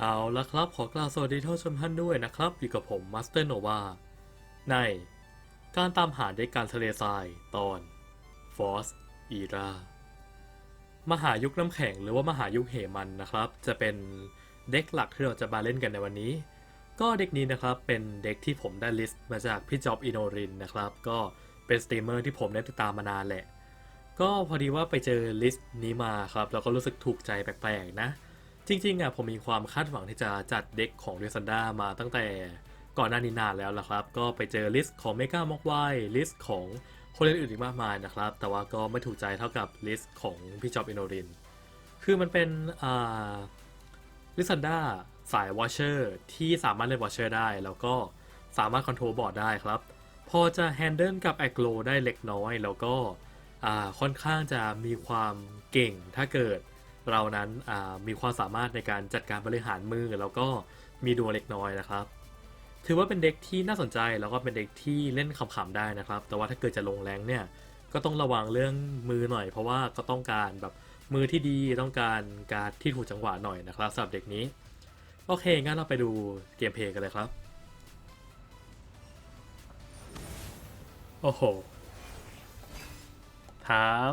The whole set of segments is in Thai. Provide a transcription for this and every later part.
เอาละครับขอกล่าวสวัสดีท่านชมท่านด้วยนะครับ อยู่กับผมมาสเตอร์โนวาในการตามหาเด็กการทะเลทรายตอน Force Era มหายุคน้ำแข็งหรือว่ามหายุคเหมันนะครับ จะเป็นเด็กหลักที่เราจะมาเล่นกันในวันนี้ ก็เด็กนี้นะครับเป็นเด็กที่ผมได้ลิสต์มาจากพี่จอบอินโนรินนะครับ ก็เป็นสตรีมเมอร์ที่ผมได้ติดตามมานานแหละ ก็พอดีว่าไปเจอลิสต์นี้มาครับแล้วก็รู้สึกถูกใจแปลกๆนะ จริงๆอะผมมีความคาดหวังที่จะจัดเด็กของเรซันดามาตั้งแต่ก่อนหน้านี้นานแล้วละครับ ก็ไปเจอลิสต์ของเมกามอกไวลิสต์ของคนเล่นอื่นอีกมากมายนะครับ แต่ว่าก็ไม่ถูกใจเท่ากับลิสต์ของพี่จอบอินโนริน คือมันเป็นอ่าลิซันดาสายวอชเชอร์ที่สามารถเล่นวอชเชอร์ได้ แล้วก็สามารถคอนโทรลบอร์ดได้ครับ พอจะแฮนเดิลกับแอคโลได้เล็กน้อย แล้วก็ ค่อนข้างจะมีความเก่งถ้าเกิดเรานั้นมีความสามารถในการจัดการบริหารมือแล้วก็มีดวงเล็กน้อยนะครับ ถือว่าเป็นเด็กที่น่าสนใจแล้วก็เป็นเด็กที่เล่นขำๆได้นะครับ แต่ว่าถ้าเกิดจะลงแรงเนี่ยก็ต้องระวังเรื่องมือหน่อย เพราะว่าก็ต้องการแบบมือที่ดีต้องการการที่ถูกจังหวะหน่อยนะครับสำหรับเด็กนี้ โอเคงั้นเราไปดูเกมเพลย์กันเลยครับ โอ้โห ถาม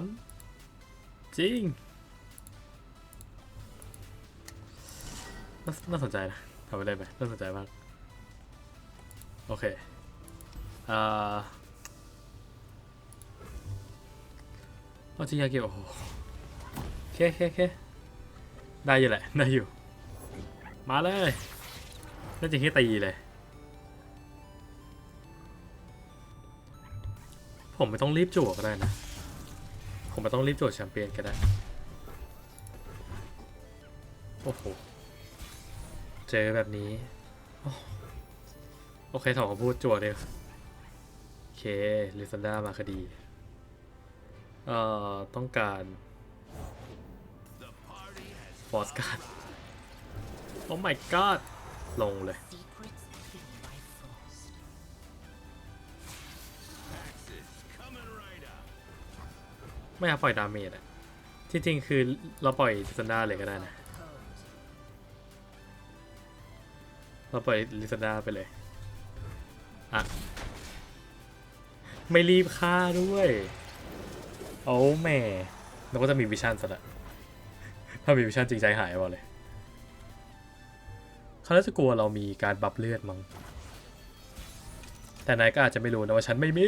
จริง น่าสนใจนะทำไปได้ไหมน่าสนใจมาก โอเคเอ่อเอาจริงยาเกี่ยวโอ้โหโอเคโอเคเคได้อยู่แหละ ได้อยู่ มาเลยน่าจะแค่ตีเลย ผมไม่ต้องรีบจั่วก็ได้นะ ผมม่ต้องรีบจั่วแชมเปี้ยนก็ได้โอ้โห เจอแบบนี้ โอโอเคถอดคำพูดจั่วเลยโอเคลิซันดามาคดี เอ่อ ต้องการฟอสการ์ดโอ้ my god ลงเลย ไม่เอาปล่อยดาเมจอะที่จริงคือเราปล่อยลิซันดาเลยก็ได้นะ เราปล่อยลิซาด้าไปเลย อะ ไม่รีบฆ่าด้วย โอ้แม่เราก็จะมีวิชั่นซะละถ้ามีวิชั่นจริงใจหายบอเลยเขาน่าจะกลัวเรามีการบับเลือดมั้ง แต่นายก็อาจจะไม่รู้นะว่าฉันไม่มี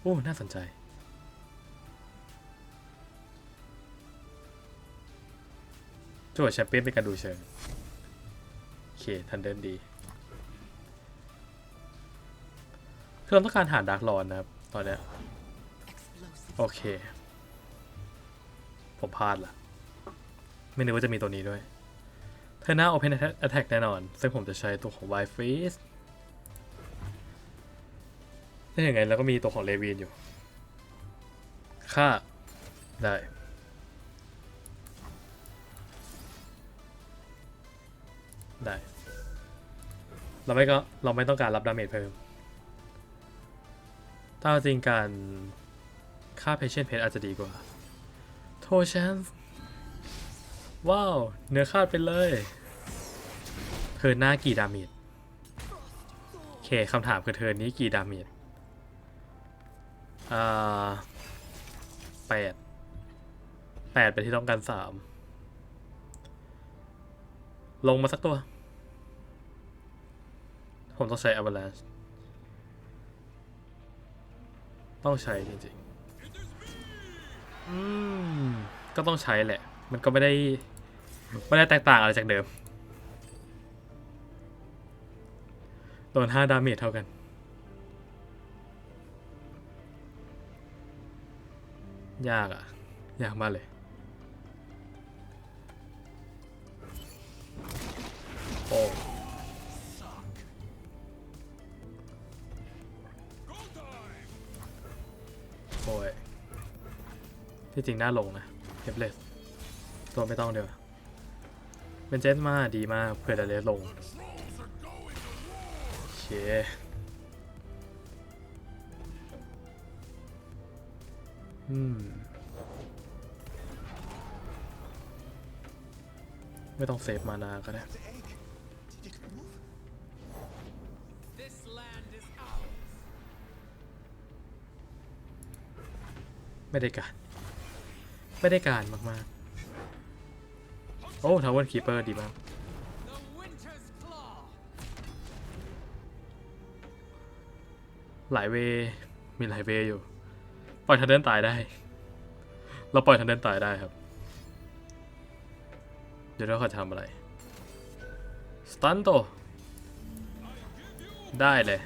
โอ้ น่าสนใจ จทย์แชมเปี้ยนเป็นการดูเชิง โอเค ทันเดินดี คือเราต้องการหาดาร์กลอนนะครับ ตอนเนี้ย Explosive. โอเค ผมพลาดละไม่นึกว่าจะมีตัวนี้ด้วย เธอหน้า Open Attack แน่นอน ซึ่งผมจะใช้ตัวของ w i f r e e z e ถ้าอย่างไงแล้วก็มีตัวของเลวีนอยู่ ค่าได้ ได้ เราไม่ก็เราไม่ต้องการรับดาเมจเพิ่ม ถ้าจริงการค่า patient page อาจจะดีกว่า โทชันว้าว เนื้อคาดไปเลย เธอหน้ากี่ดาเมจโอเคคำถามคือเธอนี้กี่ดาเมจอ่าแปดแปดไปนที่ต้องการสามลงมาสักตัว ผมต้องใช้ avalanche ต้องใช้จริงๆอืมก็ต้องใช้แหละ มันก็ไม่ได้ ไม่ได้แตกต่างอะไรจากเดิม โดน 5 ดาเมจเท่ากัน ยากอะยากมากเลย จริงน่าลงนะเทปเลสตัวไม่ต้องเดี๋ยวเป็นเจนมาดีมากเผื่อจะเลสลงเคอืมไม่ต้องเซฟมานาก็ได้ไม่ได้กะ ไม่ได้การมากๆ โอ้ทาวเวอร์คีเปอร์ดีมาก หลายเว มีหลายเวอยู่ ปล่อยทันเดินตายได้ เราปล่อยทันเดินตายได้ครับ เดี๋ยวเราเขาจะทำอะไรสตันโต ได้เลย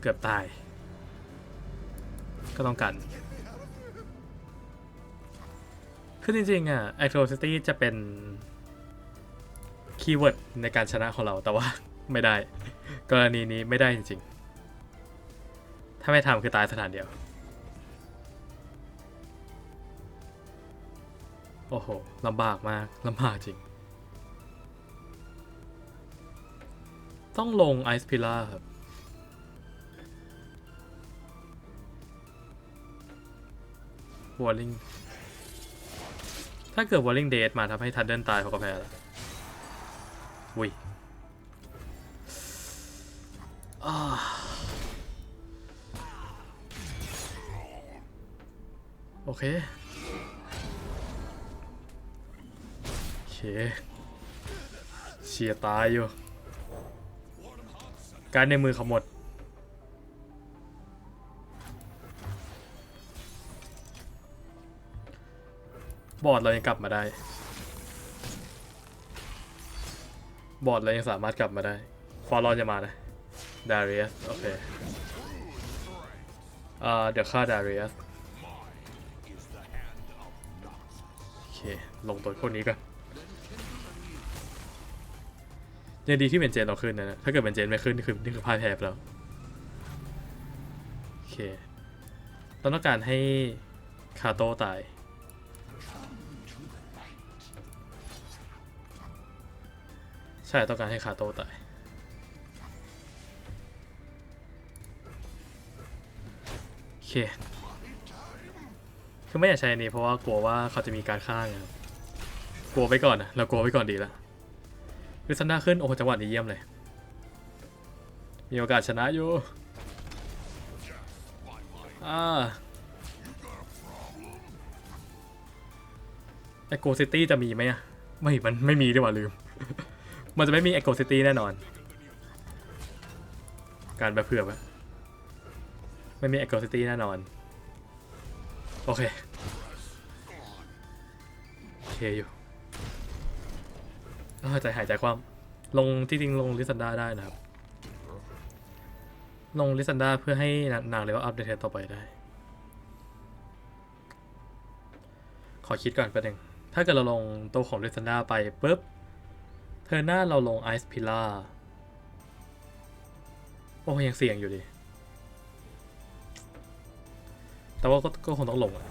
เกือบตาย ก็ต้องกัน คือจริงๆอะ Atrocity จะเป็นคีย์เวิร์ดในการชนะของเราแต่ว่าไม่ได้ กรณีนี้ไม่ได้จริงๆ ถ้าไม่ทำคือตายสถานเดียว โอ้โหลำบากมากลำบากจริง ต้องลงไอซ์พิล่าครับ วอลลิงถ้าเกิดวอลลิงเดทมาทำให้ทันเดินตายเขาก็แพ้แล้วอุ้ยอ่าโอเคโอเคเชียร์ตายอยู่ การในมือเขาหมด บอดเรายังกลับมาได้ บอดเรายังสามารถกลับมาได้ฟอร์รอนจะมานะดาริอัสโอเคเอ่อเดี๋ยวฆ่าดาริอัสโอเค ลงตัวคนนี้กันยังดีที่เป็นเจนเราขึ้นนะถ้าเกิดเป็นเจนไม่ขึ้นนี่คือนี่คือพ่ายแพ้แล้วโอเคเราต้องการให้คาโต้ตาย ช่ต้องการให้คาโต้ตายโอเคคือไม่อยากใช้อันนี้เพราะว่ากลัวว่าเขาจะมีการฆ่าไงกลัวไว้ก่อนนะเรากลัวไว้ก่อนดีล้ววิสันดาขึ้นโอ้จังหวะนี้เยี่ยมเลย มีโอกาสชนะอยู่อ่าไอโกซิตี้จะมีไหมอะไม่มันไม่มีดีกว่าลืม มันจะไม่มี Echo City แน่นอน การแบบเผื่อไว้ไม่มี Echo City แน่นอน โอเค โอเคอยู่ใจหายใจความลงที่จริงลงลิซันดาได้นะครับ ลงลิซันดาเพื่อให้นางเลเวลอัพเดทต่อไปได้ ขอคิดก่อนแป๊บนึงถ้าเกิดเราลงตัวของลิซันดาไปปุ๊บ เธอหน้าเราลงไอซ์พิล่าโอ้ยังเสี่ยงอยู่ดิ แต่ว่าก็คงต้องลงอะ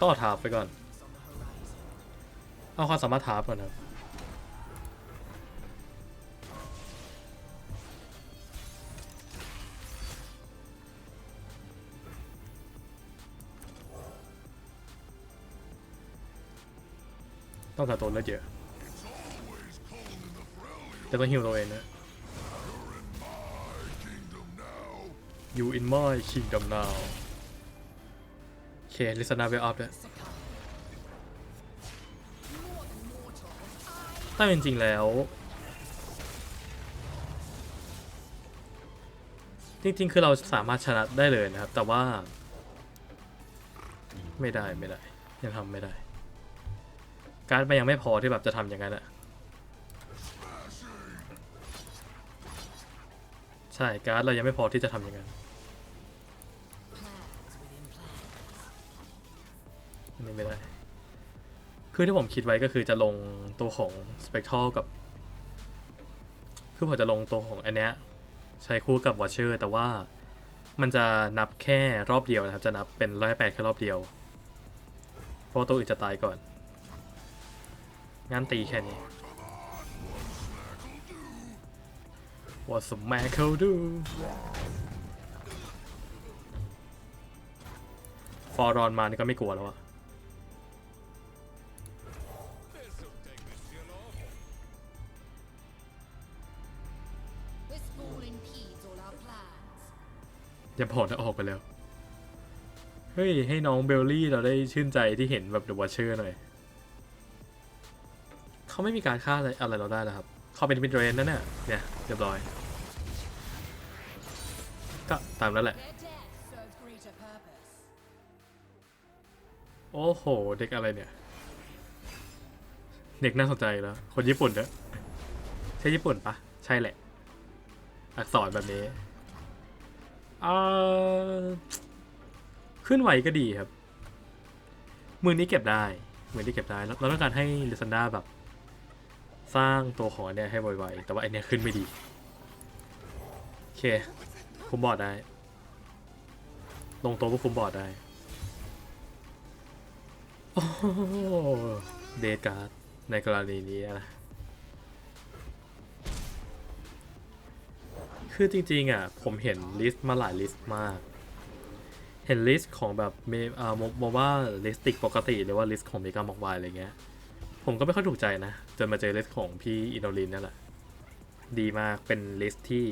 ต้องเอาบไปก่อน เอาความสามารถทาบก่อนครับต้องการตัวเลือดเยอะ แต่ต้องฮิวตัวเองนะ You in my kingdom now โอเคลิสนาเวลอัพแล้วถ้าจริงแล้ว จริงๆ คือเราสามารถชนะได้เลยนะครับ แต่ว่า ไม่ได้ไม่ได้ ยังทำไม่ได้ การดมันยังไม่พอที่แบบจะทำอย่างนั้นอะ ช่การ์ดเรายังไม่พอที่จะทำอย่างนั้นอันนี้ไม่ได้ คือที่ผมคิดไว้ก็คือจะลงตัวของ Spectral กับ คือผมจะลงตัวของอันเนี้ยใช้คู่กับ Watcher แต่ว่ามันจะนับแค่รอบเดียวนะครับ จะนับเป็นร้อยแปดแค่รอบเดียว เพราะตัวอื่นจะตายก่อนงั้นตีแค่นี้ What's a man could do อรอนมานี่ก็ไม่กลัวแล้วอะ This fall impedes all our plans. อย่าบอกนะออกไปแล้ว เฮ้ย ให้น้องเบลลี่เราได้ชื่นใจที่เห็นแบบเดอะวอชเชอร์หน่อย เขาไม่มีการฆ่าอะไรอะไรเราได้แล้วครับ เขาเป็นมิดเรนนั่นน่ะเนี่ยเรียบร้อย ก็ตามนั้นแหละ โอ้โห เด็กอะไรเนี่ย เด็กน่าสนใจแล้ว คนญี่ปุ่นเนอะใช่ญี่ปุ่นปะใช่แหละ อักษรแบบนี้เอ่อขึ้นไหวก็ดีครับ มือนี้เก็บได้ มือนี้เก็บได้แล้วเราต้องการให้ลิซันดาแบบ สร้างตัวของอันเนี่ยให้ไวๆ แต่ว่าไอเนี้ยขึ้นไม่ดี โอเค คุมบอร์ดได้ ลงตัวก็คุมบอร์ดได้ โอ้โหเดทการ์ดในกรณีนี้นะ คือจริงๆอะ ผมเห็นลิสต์มาหลายลิสต์มาก เห็นลิสต์ของแบบเมอ่าโมว่าลิสติกปกติ หรือว่าลิสต์ของเมกาบอกวายอะไรเงี้ย ผมก็ไม่ค่อยถูกใจนะ จนมาเจอลิสต์ของพี่อินโนลินนั่นแหละ ดีมากเป็นลิสต์ที่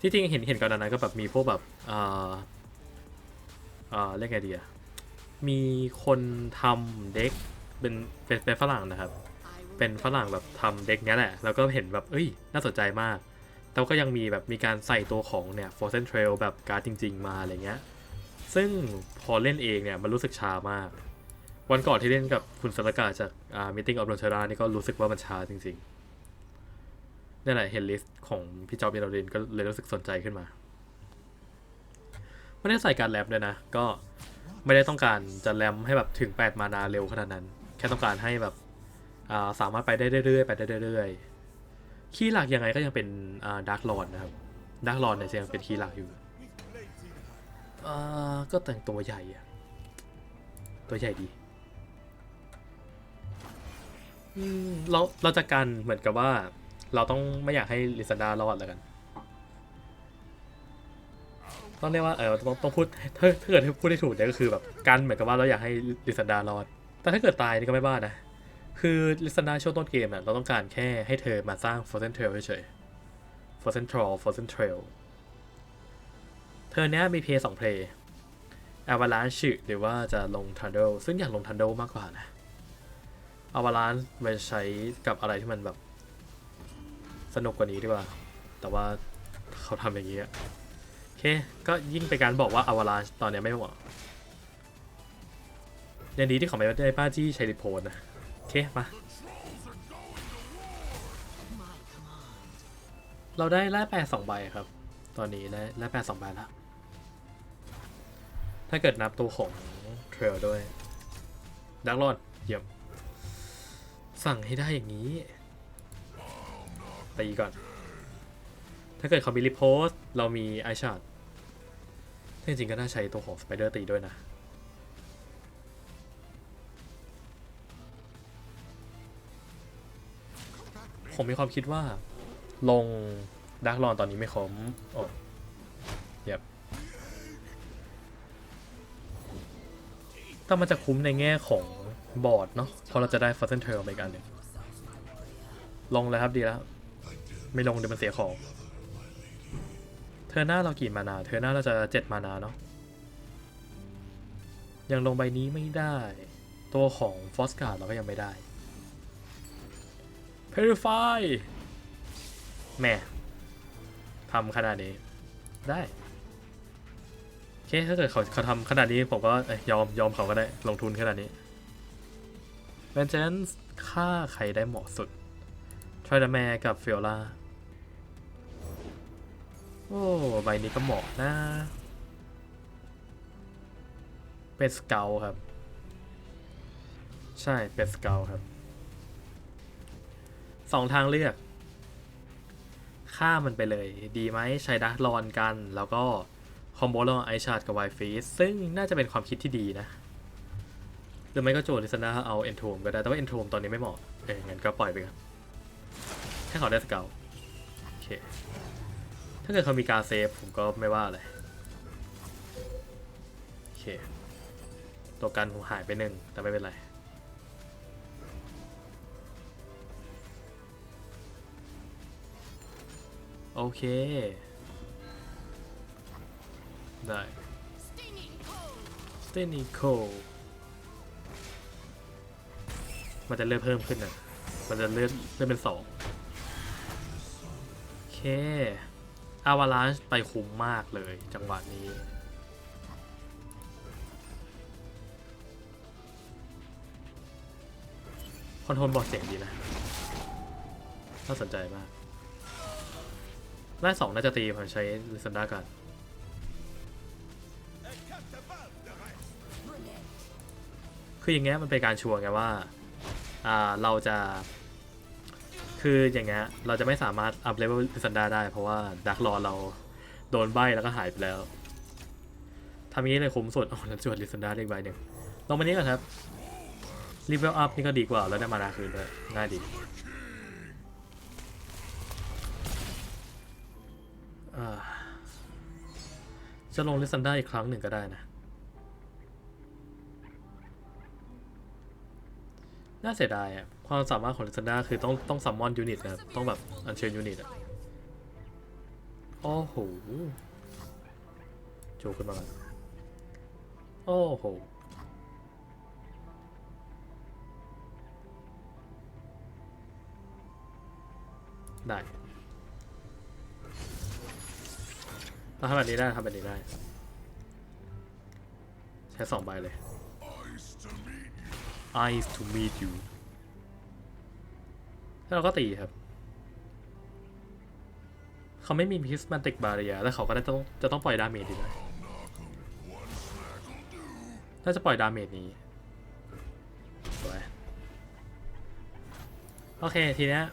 ที่จริงเห็นเห็นก่อนนั้นก็แบบมีพวกแบบอ่าอ่าเรียกไงดีอะมีคนทำเด็กเป็นเป็นเป็นฝรั่งนะครับ เป็นฝรั่งแบบทำเด็กเนี้ยแหละ แล้วก็เห็นแบบเอ้ย น่าสนใจมาก แต่ก็ยังมีแบบมีการใส่ตัวของเนี่ย Frozen Trail แบบการ์ดจริง ๆ มาอะไรเงี้ย ซึ่งพอเล่นเองเนี่ยมันรู้สึกช้ามาก วันก่อนที่เล่นกับคุณสลกาจากอ่า Meeting of r o n c h e r a นี่ก็รู้สึกว่ามันช้าจริงๆนี่แหละเห็นลิสต์ของพี่จอบเบลเดนก็เลยรู้สึกสนใจขึ้นมาไม่ได้ใส่การแรมด้วยนะ ก็ไม่ได้ต้องการจะแรมให้แบบถึง 8 มานาเร็วขนาดนั้น แค่ต้องการให้แบบอ่าสามารถไปได้เรื่อยๆไปได้เรื่อยๆคีย์หลักยังไงก็ยังเป็นอ่าดาร์กลอนนะครับดาร์กลอนเนี่ยยังเป็นคีย์หลักอยู่อ่าก็แต่งตัวใหญ่อะตัวใหญ่ดี เราเราจะกันเหมือนกับว่า เราต้องไม่อยากให้ลิซันดารอดแล้วกันต้องเรียกว่าเออต้องต้องพูดถ้าถ้าเกิดพูดได้ถูกเนี่ยก็คือแบบกันเหมือนกับว่าเราอยากให้ลิซันดารอด แต่ถ้าเกิดตายนี่ก็ไม่บ้านะ คือลิซันดาช่วงต้นเกมน่ะเราต้องการแค่ให้เธอมาสร้าง Frozen Trail เฉยๆ Frozen Trail Frozen Trail เธอเนี้ยมีเพย์สองเพย์ Avalanche หรือว่าจะลง Thunder ซึ่งอยากลง Thunder มากกว่านะ Avalanche ไปใช้กับอะไรที่มันแบบ สนุกกว่านี้ดีกว่า แต่ว่าเขาทำอย่างนี้อะโอเค ก็ยิ่งเป็นการบอกว่า Avalanche ตอนนี้ไม่เหมาะยังดีที่เขาไม่ได้ป้าจี้ใช้ริโพนนะ โอเค มา เราได้แร่แปดสองใบครับ ตอนนี้ได้แร่แปดสองใบและถ้าเกิดนับตัวของเทรลด้วยดักรอดเยี่ยม สั่งให้ได้อย่างนี้ตีก่อน ถ้าเกิดเขามีรีโพสเรามีไอชาร์ดจริงๆก็น่าใช้ตัวของสไปเดอร์ตีด้วยนะผมมีความคิดว่า ลงดักลอนตอนนี้ไม่คมโอ้เย็บแต่มันจะคุ้มในแง่ของ บอร์ดเนาะเพราะเราจะได้ฟัซเซนเทลไปอีกอันหนึ่งลงเลยครับดีแล้ว ไม่ลงเดี๋ยวมันเสียของ เธอหน้าเรากี่มานา เธอหน้าเราจะเจ็ดมานาเนาะยังลงใบนี้ไม่ได้ ตัวของฟอสการ์ดเราก็ยังไม่ได้ Purify แม่ทำขนาดนี้ได้โอเคถ้าเกิดเขาเขาทำขนาดนี้ผมก็ยอมยอมเขาก็ได้ลงทุนขนาดนี้ Vengeance ฆ่าใครได้เหมาะสุด t r i d a m a r กับ Fiora โอ้ใบนี้ก็เหมาะนะ เป็นสเกลครับ ใช่เป็นสเกลครับสองทางเลือกฆ่ามันไปเลย ดีไหมใช้ดักลอนกัน แล้วก็คอมโบระหว่างไอชาร์ดกับไวฟีซึ่งน่าจะเป็นความคิดที่ดีนะ รือไม่ก็โจลิซนาเอาเอนโทมก็ได้ แต่ว่าเอนโทมตอนนี้ไม่เหมาะ เอองั้นก็ปล่อยไปครับให้เขาได้สเกลโอเค ถ้าเกิดเขามีการเซฟผมก็ไม่ว่าเลยโอเค ตัวกันผมหายไปหนึ่งแต่ไม่เป็นไรโอเค ได้ Stinging cold. มันจะเลื่อนเพิ่มขึ้นนะมันจะเลื่อนเลื่อนเป็นสองโอเคอาวาลานช์ไปคุ้มมากเลยจังหวะนี้คอนโทรลบอดเสียงดีนะน่าสนใจมากได้สองน่าจะตีผมใช้ลิซันดากันคืออย่างเงี้ยมันเป็นการชัวร์ไงว่า เราจะคืออย่างเงี้ยเราจะไม่สามารถอัพเลเวลลิซันดาได้ เพราะว่าดักรอเราโดนใบแล้วก็หายไปแล้วทำอย่างนี้เลยคุ้มสุดอ๋อแล้วจวดลิซันดาได้อีกใบหนึ่งลงมานี้ก่อนครับรีเวลอัพนี่ก็ดีกว่าแล้วได้มานาคืนด้วยง่ายดีอ่าจะลงลิซันดาอีกครั้งหนึ่งก็ได้นะ น่าเสียดายอะความสามารถของลิซันดาคือต้องต้องซัมมอนยูนิตนะครับต้องแบบอัญเชิญยูนิตอะโอ้โหโจขึ้นมาก่อนโอ้โหได้เราทำแบบนี้ได้ทำแบบนี้ได้ ใช้สองใบเลย Eyes to meet you แล้วเราก็ตีครับ เขาไม่มี prismatic barrier แล้วเขาก็ได้ต้องจะต้องปล่อยดาเมจดีนะน่าจะปล่อยดาเมจนี้สวยโอเค ทีเนี้ย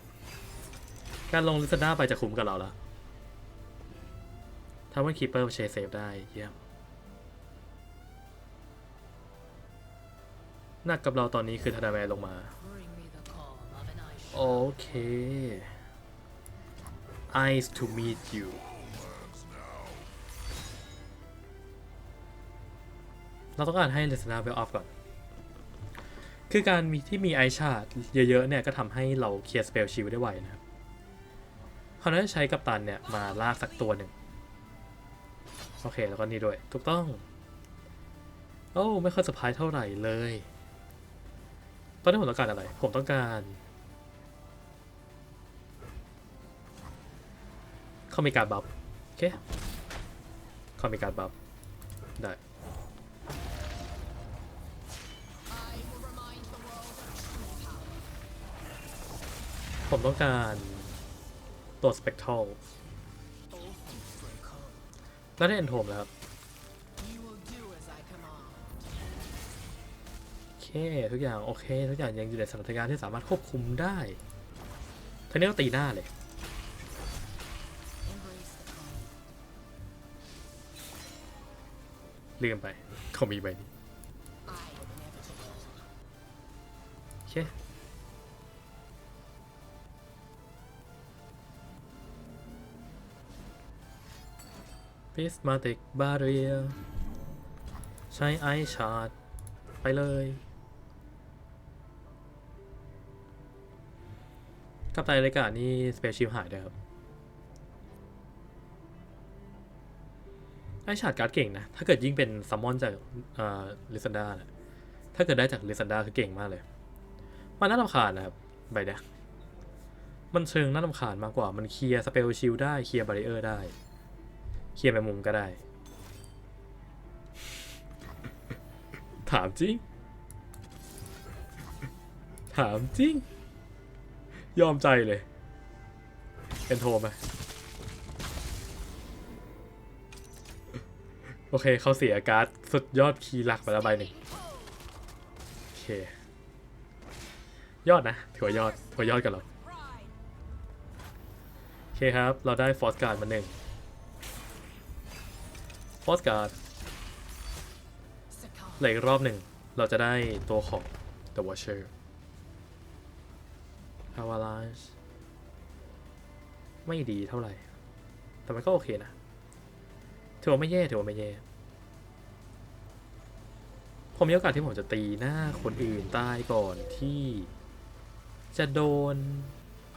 การลงลิซาด้าไปจะคุ้มกับเราแล้วถ้าวันคีเปอร์เชเซฟได้เยี่ยม หนักกับเราตอนนี้คือธนาแมนลงมา โอเค Eyes to meet you เราต้องการให้ l i s t e n a well off ก่อน คือการมีที่มีไอชาร์ดเยอะๆเนี่ยก็ทำให้เราเคลียร์สเปลชิลได้ไวนะครับเขาน่าจะใช้กัปตันเนี่ยมาลากสักตัวหนึ่ง โอเค แล้วก็นี่ด้วย ถูกต้อง โอ้ ไม่ค่อยสปายเท่าไหร่เลย ตอนนี้ผมต้องการอะไร ผมต้องการเขามีการบัฟโอเคเขามีการบัฟได้ ผมต้องการตัวสเปก t ัลแล้วได้เอ็นโทมแล้วครับ ทุกอย่างโอเค ทุกอย่างยังอยู่ในสถานการณ์ที่สามารถควบคุมได้ทีนี้ก็ตีหน้าเลย Embrace the calm. ลืมไปเขามีใบนี้โอเค Prismatic Barrier ใช้ไอชาร์ดไปเลย กับไตรายกานี่สเปเชียลหายด้วยครับไอชาร์ดการ์ดเก่งนะ ถ้าเกิดยิ่งเป็นซัมมอนจากลิซันดาเนะถ้าเกิดได้จากลิซันดาคือเก่งมากเลย มันน่ารำคาญนะครับใบเนี้ยมันเชิงน่ารำคาญมากกว่า มันเคลียร์สเปลชิลได้เคลียร์บาริเออร์ได้ เคลียร์แมมุมก็ได้ ถามจริง ถามจริง ยอมใจเลยเป็นโทรไหมโอเคเขาเสียการ์ดสุดยอดคีย์หลักไปแล้วใบหนึ่งโอเค ยอดนะถือว่ายอดถือว่ายอดกันเราโอเคครับ เราได้ฟอสการ์ดมาหนึ่งฟอสการ์ดเหลืออีกรอบหนึ่ง เราจะได้ตัวของ The Watcher Avalanche ไม่ดีเท่าไหร่ แต่มันก็โอเคนะ ถือว่าไม่แย่ ถือว่าไม่แย่ ผมมีโอกาสที่ผมจะตีหน้าคนอื่นตายก่อนที่ จะโดน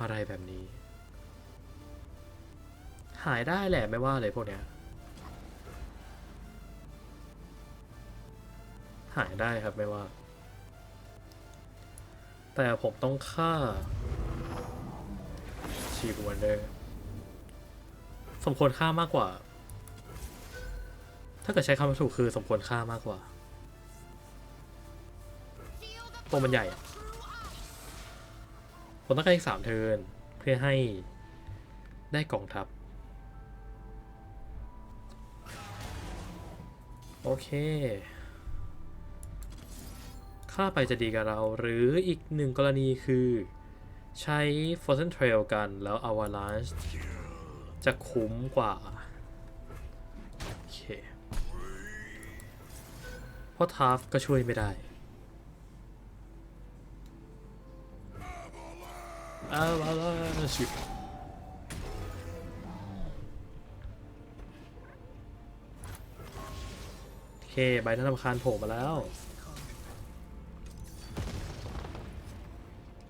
อะไรแบบนี้ หายได้แหละไม่ว่าเลยพวกเนี้ย หายได้ครับไม่ว่า แต่ผมต้องฆ่า ชีบวันเดอร์สมควรฆ่ามากกว่า ถ้าเกิดใช้คำถูกคือสมควรฆ่ามากกว่า ตัวมันใหญ่ผมต้องการอีกสามเทินเพื่อให้ได้กองทัพ โอเค ค่าไปจะดีกับเราหรืออีกหนึ่งกรณีคือ ใช้ Frozen Trail กันแล้ว Avalanche จะคุ้มกว่า โอเค เพราะทาฟก็ช่วยไม่ได้ Avalanche โอเค ใบหน้าลำคาญโผล่มาแล้ว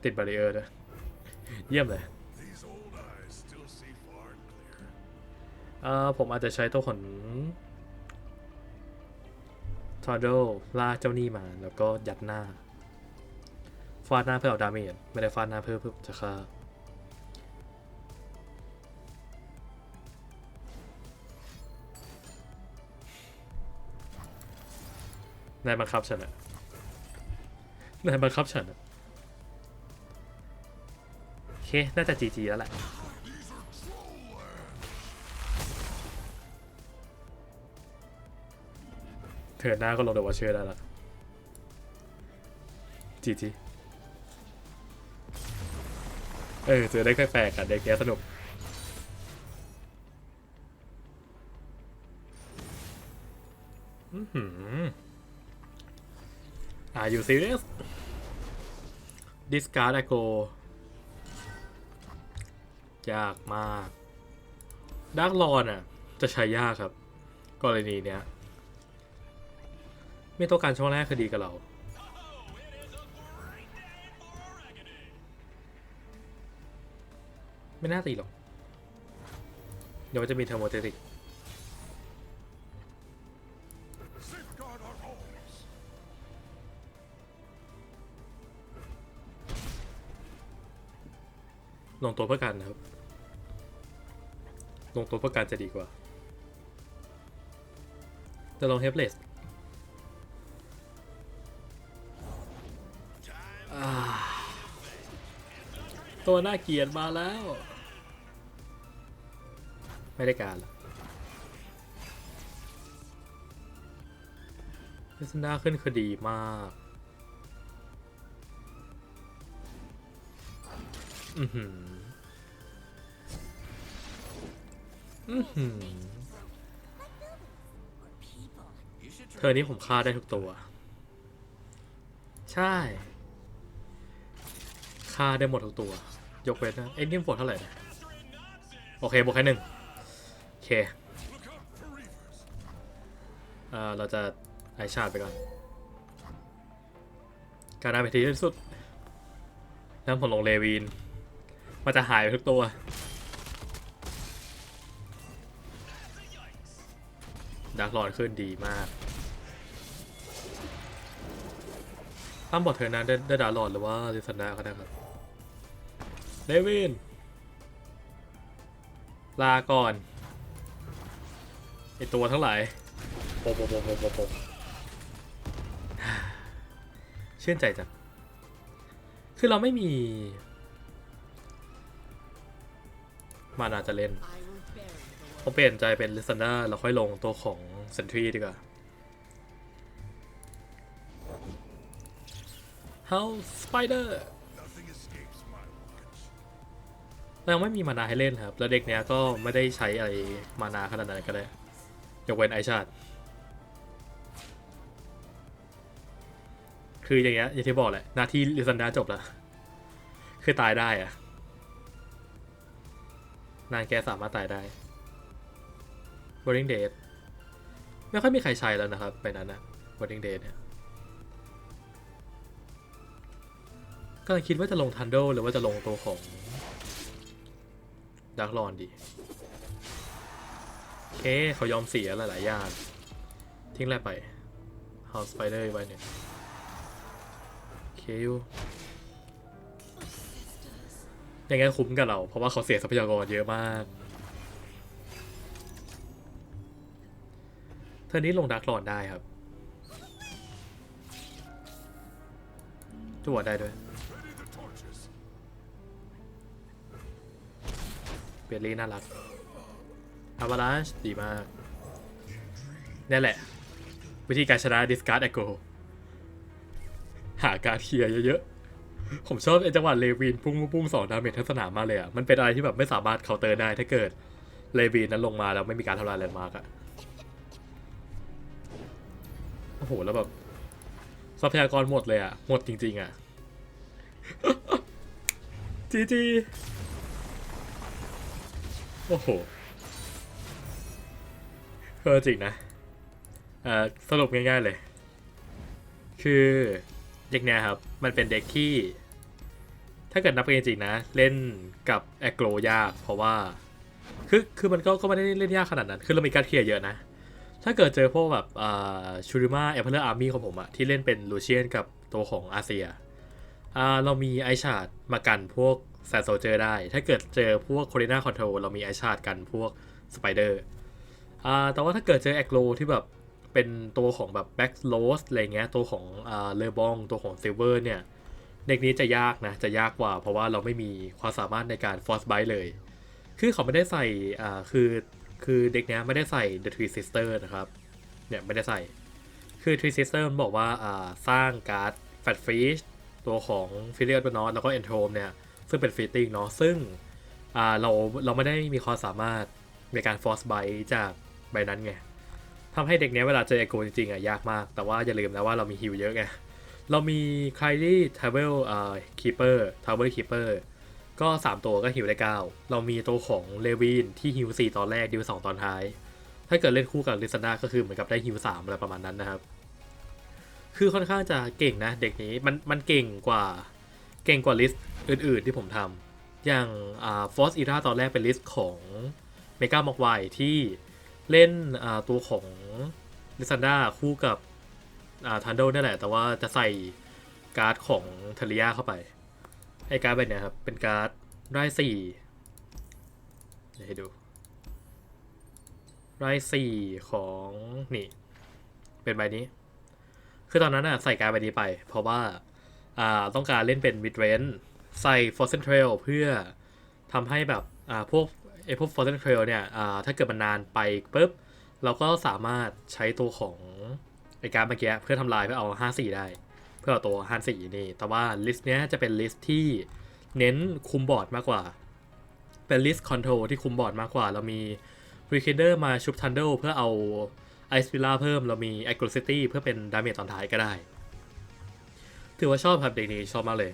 ติดบาริเออร์ด้วย เยี่ยมเลยเอ่อผมอาจจะใช้ตัวขนทอร์โดล่ากเจ้าหนี้มาแล้วก็ยัดหน้า ฟาดหน้าเพื่อเอาดาเมจไม่ได้ฟาดหน้าเพื่อเพื่อจะฆ่านบังคับฉันอะนายบังคับฉันอะ เค น่าจะจีจีแล้วแหละ เถิดหน้าก็ลงเดวอเชอร์ได้ละจีจีเออเจอได้แปลกอะเด็กเนี้ยสนุก อือหือ Are you serious discard a go ยากมากด a r k ก o อนอะ จะใช้ยากครับ กรณีเนี้ย ไม่ต้องการช่วงแรกคดีกับเรา ไม่น่าตีหรอก เดี๋ยวมันจะมีเทอร์โมเทติกลงตัวเพื่อกันนะครับ ลงตัวเพื่อการจะดีกว่าแต่ลงเฮปเลสตัวน่าเกลียดมาแล้ว ไม่ได้การละพิซนาขึ้นคือดีมาก อือหือ เธอนี้ผมฆ่าได้ทุกตัว ใช่ ฆ่าได้หมดทุกตัว ยกเว้นนะเอ็นดิมฟอร์เท่าไหร่นะโอเคบวกแค่หนึ่งโอเคเอ่อเราจะไอชาร์ดไปก่อน การนาไปทีที่สุดแล้วผมลงเลวีนมันจะหายไปทุกตัว ดักหลอดขึ้นดีมากตั้มบอดเธอนะได้ได้ดาร์หลอดหรือว่าลิซันดาก็ได้ครับเลวิน ลาก่อนไอตัวทั้งหลายโปโปโปโปโปโปะชื่นใจจังคือเราไม่มี มานาจะเล่น ผมเปลี่ยนใจเป็นลิซันดาแล้วค่อยลงตัวของเซนทรีดีกว่า House Spider เรายังไม่มีมานาให้เล่นครับ แล้วเด็กเนี้ยก็ไม่ได้ใช้อะไรมานาขนาดนั้นก็ได้ยกเว้นไอชาดคืออย่างเงี้ยอย่างที่บอกแหละ หน้าที่ลิซันดาจบแล้วคือตายได้อะนางแกสามารถตายได้ วอร์ริงเดย์ไม่ค่อยมีใครใช้แล้วนะครับไปนั้นนะวอร์ริงเดย์เนี่ยกำลังคิดว่าจะลงทันโดหรือว่าจะลงตัวของดักลอนดีเคเขายอมเสียหลายหลาย่างทิ้งแรกไปเฮาสไปเดอร์ไว้เนี่ยเคิวอย่างงั้คุ้มกับเรา เพราะว่าเขาเสียทรัพยากรเยอะมาก เทอนี้ลงดักลอนได้ครับจั่วได้ด้วย Ready the torches. เบลลี่น่ารักอ v ว l ล n ชดีมากนี่แหละ วิธีการชนะดิสการ์ดแอโกหาการเคลียร์เยอะๆ ผมชอบไอ้จังหวะเลวินพุ่งพุ่งสองดาเมจทั้งสนามมากเลยอะ มันเป็นอะไรที่แบบไม่สามารถเคาน์เตอร์ได้ถ้าเกิดเลวินนั้นลงมาแล้วไม่มีการทำลายแลนด์มาร์กอะ อ้โห แล้วแบบทรัพยากรหมดเลยอะหมดจริง ๆอะจีจีโอ้โหเออจริงนะอ่าสรุปง่ายๆเลย คือเด็กเนี้ยครับ มันเป็นเด็กที่ ถ้าเกิดนับกันจริงๆนะ เล่นกับแอโกรยาก เพราะว่า คือคือมันก็ก็ไม่ได้เล่นยากขนาดนั้น คือเรามีการเคลียร์เยอะนะ ถ้าเกิดเจอพวกแบบชูริมาเอเพลอร์อาร์มี่ของผมอะที่เล่นเป็นลูเชียนกับตัวของอาเซียเรามีไอชาร์ดมากันพวกแซนโซเจอร์ได้ ถ้าเกิดเจอพวกโค r ร n นาคอนโทรเรามีไอชาร์ดกันพวกสไปเดอร์แต่ว่าถ้าเกิดเจอแอคโลที่แบบเป็นตัวของแบบแบ็กโ o สอะไรเงี้ยตัวของเลบองตัวของซิลเวอร์เนี่ยเด็กนี้จะยากนะ จะยากกว่าเพราะว่าเราไม่มีความสามารถในการฟอร์สไบเลย คือเขาไม่ได้ใส่คือ คือเด็กเนี้ยไม่ได้ใส่ The Three Sister นะครับ เนี่ยไม่ได้ใส่ คือ Three Sister มันบอกว่าอ่าสร้างการ์ดแฟตฟรีชตัวของฟิเลียร์บนอสแล้วก็เอนโทมเนี่ย ซึ่งเป็นฟิตติ้งเนาะ ซึ่งอ่าเราเราไม่ได้มีความสามารถในการฟอร์สไบจากใบนั้นไงทำให้เด็กเนี้ยเวลาเจอไอโกจริงๆอะยากมาก แต่ว่าอย่าลืมนะว่าเรามีฮิวเยอะไง เรามีคลายลี่ทาวเวลอ่าคีเปอร์ทาวเวลคีเปอร์ ก็ 3 ตัวก็ฮิวได้ 9 เรามีตัวของเลวินที่ฮิว4ตอนแรกฮิว2ตอนท้าย ถ้าเกิดเล่นคู่กับลิซาน่าก็คือเหมือนกับได้ฮิว3อะไรประมาณนั้นนะครับ คือค่อนข้างจะเก่งนะเด็กนี้มันมันเก่งกว่าเก่งกว่าลิสต์อื่น ๆที่ผมทำอย่างอ่าฟอสอีราตอนแรกเป็นลิสต์ของเมกามอกไวที่เล่นอ่าตัวของลิซันดาคู่กับอ่าทันโดนี่แหละ แต่ว่าจะใส่การ์ดของเทเรียเข้าไป ไอ้การ์ดแบบเนี้ยครับ เป็นการ์ดไร่สี่เดี๋ยวให้ดูไร่สี่ของนี่เป็นใบนี้ คือตอนนั้นอะใส่การ์ดใบนี้ไป เพราะว่าอ่าต้องการเล่นเป็นมิดเรนใส่ f o r c e n Trail เพื่อทำให้แบบอ่าพวกไอพวก f o r c e n Trail เนี่ยอ่าถ้าเกิดมันนานไปปุ๊บเราก็สามารถใช้ตัวของไอการ์ดเมื่อกี้เพื่อทำลายเพื่อเอา 5-4 ได้ พื่อเอาตัว5-4นี่ แต่ว่าลิสต์เนี้ยจะเป็นลิสต์ที่เน้นคุมบอร์ดมากกว่า เป็นลิสต์คอนโทรที่คุมบอร์ดมากกว่า เรามีบริเคเดอร์มาชุบทันเดลเพื่อเอาไอส์พิลล่าเพิ่ม เรามี a g g r e s s i v i t y เพื่อเป็นดาเมจตอนท้ายก็ได้ ถือว่าชอบครับเด็กนี้ชอบมากเลย